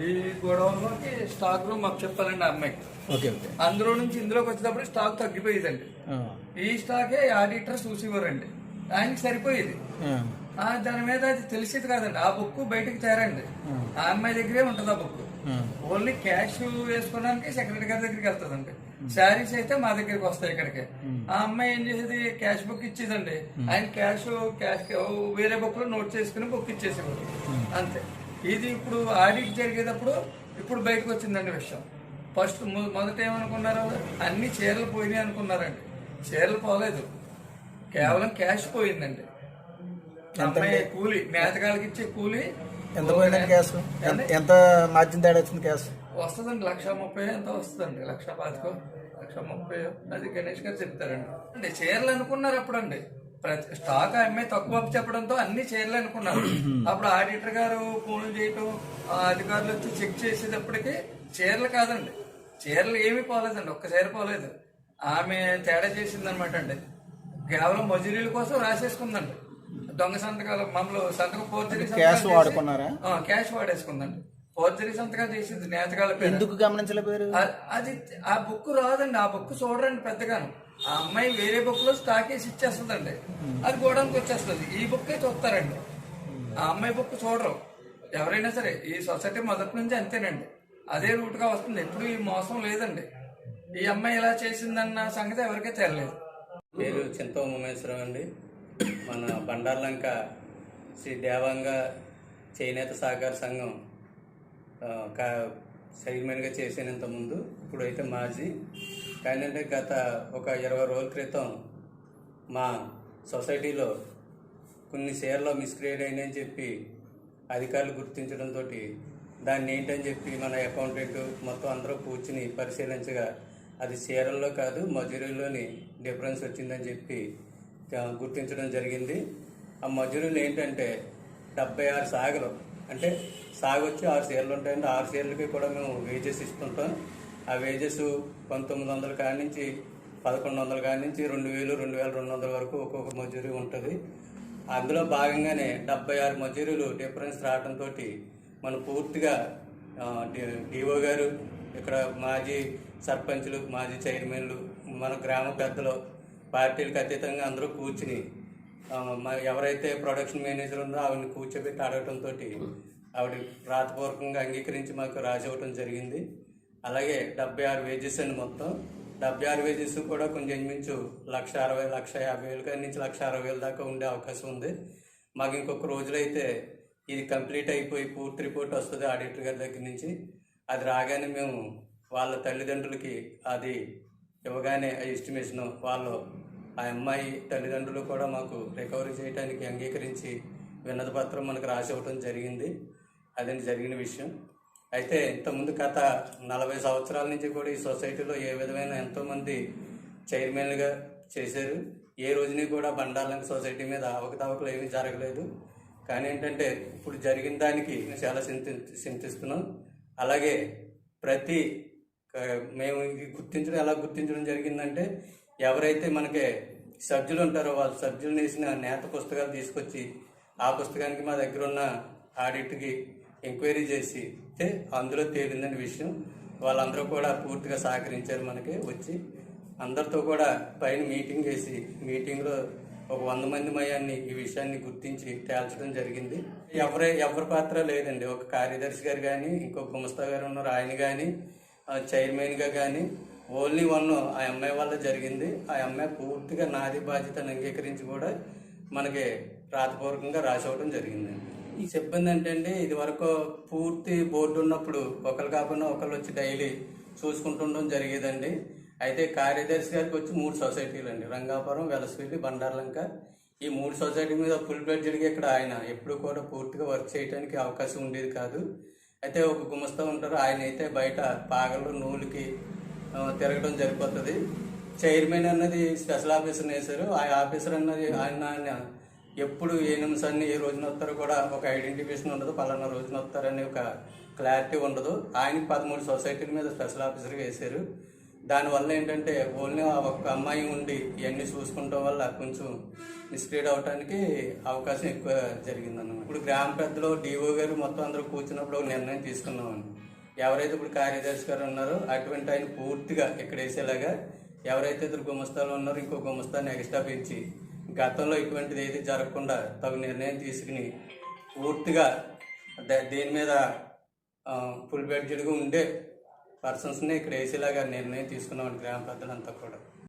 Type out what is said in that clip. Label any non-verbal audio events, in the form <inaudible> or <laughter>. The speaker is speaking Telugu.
ఈ గొడవలోకి స్టాక్ రూమ్ మాకు చెప్పాలండి ఓకే ఓకే. అందులో నుంచి ఇందులోకి వచ్చేటప్పుడు స్టాక్ తగ్గిపోయేదండి. ఈ స్టాకే ఆడిటర్ చూసేవారండి ఆయనకి సరిపోయేది. దాని మీద అది తెలిసేది కాదండి. ఆ బుక్ బయటకు తేరండి. ఆ. అమ్మాయి దగ్గరే ఉంటుంది ఆ బుక్. ఓన్లీ క్యాష్ వేసుకోవడానికి సెక్రటరీ గారి దగ్గరికి వెళ్తుందండి. శారీస్ అయితే మా దగ్గరికి వస్తాయి ఇక్కడికి. ఆ అమ్మాయి ఏం చేసేది? క్యాష్ బుక్ ఇచ్చేదండి. ఆయన క్యాష్ క్యాష్ వేరే బుక్లో నోట్ చేసుకుని బుక్ ఇచ్చేసేవాడు. అంతే. ఇది ఇప్పుడు ఆడిట్ జరిగేటప్పుడు ఇప్పుడు బయటకు వచ్చిందండి విషయం. ఫస్ట్ మొదట ఏమనుకున్నారు అన్ని చీరలు పోయినాయి అనుకున్నారండి. చీరలు పోలేదు. కేవలం క్యాష్ పోయిందండి. అమ్మాయి కూలి మేతకాలకి ఇచ్చే కూలి. ఎంత పోయిందండి గ్యాస్ ఎంత- మార్జిన్ తేడా వచ్చింది గ్యాస్ వస్తుందండి లక్ష ముప్పై ఎంత వస్తుందండి. లక్ష పాతికో లక్ష ముప్పై అది గణేష్ గారు చెప్తారండి. అంటే చీరలు అనుకున్నారు అప్పుడండి. స్టాక్ అమ్మాయి తక్కువ చెప్పడంతో అన్ని చీరలు అనుకున్నారు. <clears throat> అప్పుడు ఆడిటర్ గారు ఫోన్లు చేయటం అధికారులు వచ్చి చెక్ చేసేటప్పటికి చీరలు కాదండి. చీరలు ఏమీ పోలేదండి ఒక్క చీర పోలేదు. ఆమె తేడా చేసింది అనమాట అండి. కేవలం మజూరీల కోసం రాసేసుకుందండి. దొంగ సంతకాలు మమ్మల్ని సంతకం పోర్చరీ క్యాష్ వాడుకున్నారా? క్యాష్ వాడేసుకుందండి. పోర్చరీ సంతకాలు చేసింది నేతకాల పేరు. ఎందుకు గమనించలేకపోయారు ఆ- అది ఆ బుక్ రాదండి ఆ బుక్ చూడరండి పెద్దగాను. ఆ అమ్మాయి వేరే బుక్లో స్టాక్ వేసి ఇచ్చేస్తుందండి అది గోడానికి వచ్చేస్తుంది. ఈ బుక్ చూస్తారండి. ఆ అమ్మాయి బుక్ చూడరు. ఎవరైనా సరే ఈ సొసైటీ మొదటి నుంచి అంతేనండి. అదే రూట్గా వస్తుంది. ఎప్పుడు ఈ మోసం లేదండి. ఈ అమ్మాయి ఇలా చేసిందన్న సంగతి ఎవరికీ తెలియలేదు. పేరు చింత ఉమేశ్వరం అండి. మన బండార్లంక శ్రీ దేవాంగ చేనేత సహకార సంఘం చైర్మన్గా చేసేంత ముందు ఇప్పుడైతే మాజీ కానీ అంటే గత ఒక ఇరవై రోజుల క్రితం మా సొసైటీలో కొన్ని షేర్లో మిస్క్రియేట్ అయినాయని చెప్పి అధికారులు గుర్తించడంతో దాన్ని ఏంటని చెప్పి మన అకౌంటెంట్ మొత్తం అందరూ కూర్చుని పరిశీలించగా అది షేర్లలో కాదు మజూరీలోని డిఫరెన్స్ వచ్చిందని చెప్పి గుర్తించడం జరిగింది. ఆ మజూరీలు ఏంటంటే డెబ్బై ఆరు సాగరం. అంటే సాగు వచ్చి ఆరు షేర్లు ఉంటాయండి. ఆరు షేర్లకి కూడా మేము వేజెస్ ఇస్తుంటాం. ఆ వేజెస్ పంతొమ్మిది వందల కాడి నుంచి పదకొండు వందల కాడి నుంచి రెండు వేలు రెండు వేల రెండు వందల వరకు ఒక్కొక్క మజూరీ ఉంటుంది. అందులో భాగంగానే డెబ్బై ఆరు మజూరీలు డిఫరెన్స్ రావడంతో మనం పూర్తిగా డిఓ గారు ఇక్కడ మాజీ సర్పంచ్లు మాజీ చైర్మన్లు మన గ్రామ పెద్దలు పార్టీలకు అతీతంగా అందరూ కూర్చుని ఎవరైతే ప్రొడక్షన్ మేనేజర్ ఉందో ఆవిడని కూర్చోబెట్టి అడగటంతో ఆవిడ రాతపూర్వకంగా అంగీకరించి మాకు రాసి ఇవ్వటం జరిగింది. అలాగే డెబ్బై ఆరు వేజెస్ అండి మొత్తం. డెబ్బై ఆరు వేజెస్ కూడా కొంచెం మించు లక్ష అరవై లక్ష యాభై వేల కానీ నుంచి లక్ష అరవై వేల దాకా ఉండే అవకాశం ఉంది. మాకు ఇంకొక రోజులైతే ఇది కంప్లీట్ అయిపోయి పూర్తి రిపోర్ట్ వస్తుంది ఆడిటర్ గారి దగ్గర నుంచి. అది రాగానే మేము వాళ్ళ తల్లిదండ్రులకి అది ఇవ్వగానే ఆ ఎస్టిమేషన్ వాళ్ళు ఆ అమ్మాయి తల్లిదండ్రులు కూడా మాకు రికవరీ చేయడానికి అంగీకరించి విన్నత పత్రం మనకు రాసి ఇవ్వడం జరిగింది. అదే జరిగిన విషయం. అయితే ఇంతకుముందు గత నలభై సంవత్సరాల నుంచి కూడా ఈ సొసైటీలో ఏ విధమైన ఎంతోమంది చైర్మన్లుగా చేశారు. ఏ రోజుని కూడా బండాలంక సొసైటీ మీద అవకతవకలు ఏమీ జరగలేదు. కానీ ఏంటంటే ఇప్పుడు జరిగిన దానికి చాలా చింతి చింతిస్తున్నాం. అలాగే ప్రతి మేము గుర్తించడం ఎలా గుర్తించడం జరిగిందంటే ఎవరైతే మనకి సభ్యులు ఉంటారో వాళ్ళు సభ్యులు వేసిన నేత పుస్తకాలు తీసుకొచ్చి ఆ పుస్తకానికి మా దగ్గర ఉన్న ఆడిట్కి ఎంక్వైరీ చేసి అందులో తేలిందని విషయం. వాళ్ళందరూ కూడా పూర్తిగా సహకరించారు మనకి వచ్చి. అందరితో కూడా పైన మీటింగ్ వేసి మీటింగ్లో ఒక వంద మంది మయాన్ని ఈ విషయాన్ని గుర్తించి తేల్చడం జరిగింది. ఎవరే ఎవరి పాత్ర లేదండి. ఒక కార్యదర్శి గారు కానీ ఇంకో గుమస్తా గారు ఉన్నారు ఆయన కానీ చైర్మన్గా కానీ ఓన్లీ వన్ ఆ అమ్మాయి వల్ల జరిగింది. ఆ అమ్మాయి పూర్తిగా నాది బాధ్యతను అంగీకరించి కూడా మనకి రాతపూర్వకంగా రాసి జరిగింది. ఈ సిబ్బంది అంటే అండి ఇది వరకు పూర్తి బోర్డు ఉన్నప్పుడు ఒకరు కాకుండా ఒకరు వచ్చి డైలీ చూసుకుంటుండడం జరిగేదండి. అయితే కార్యదర్శి గారికి వచ్చి మూడు సొసైటీలు అండి రంగాపురం వెలసవెల్లి బండార్లంక ఈ మూడు సొసైటీ మీద ఫుల్ బడ్జెట్గా ఇక్కడ ఆయన ఎప్పుడు కూడా పూర్తిగా వర్క్ చేయడానికి అవకాశం ఉండేది కాదు. అయితే ఒక గుమస్తా ఉంటారు. ఆయన అయితే బయట పాగలు నూలుకి తిరగడం జరిపోతుంది చైర్మన్ అన్నది స్పెషల్ ఆఫీసర్ వేశారు. ఆ ఆఫీసర్ అన్నది ఆయన ఆయన ఎప్పుడు ఏ నిమిషాన్ని ఏ రోజున వస్తారో కూడా ఒక ఐడెంటిఫికేషన్ ఉండదు. పలానా రోజున వస్తారని ఒక క్లారిటీ ఉండదు. ఆయనకి పదమూడు సొసైటీల మీద స్పెషల్ ఆఫీసర్గా వేశారు. దానివల్ల ఏంటంటే ఓన్లీ ఆ ఒక్క అమ్మాయి ఉండి ఇవన్నీ చూసుకుంటాం వల్ల కొంచెం మిస్లీడ్ అవడానికి అవకాశం ఎక్కువ జరిగిందన్నమాట. ఇప్పుడు గ్రామ పెద్దలో డిఓ గారు మొత్తం అందరూ కూర్చున్నప్పుడు ఒక నిర్ణయం తీసుకున్నామని ఎవరైతే ఇప్పుడు కార్యదర్శి గారు ఉన్నారో అటువంటి ఆయన పూర్తిగా ఇక్కడ వేసేలాగా ఎవరైతే ఇద్దరు గుమస్తాలు ఉన్నారో ఇంకో గుమస్తాన్ని ఎక్స్ట్రా పెంచి గతంలో ఇటువంటిది ఏది జరగకుండా తగు నిర్ణయం తీసుకుని పూర్తిగా దేని దీని మీద ఫుల్ బెడ్జెడ్గా ఉండే పర్సన్స్ని ఇక్కడ వేసేలాగా నిర్ణయం తీసుకున్నాం గ్రామ పెద్దలంతా కూడా.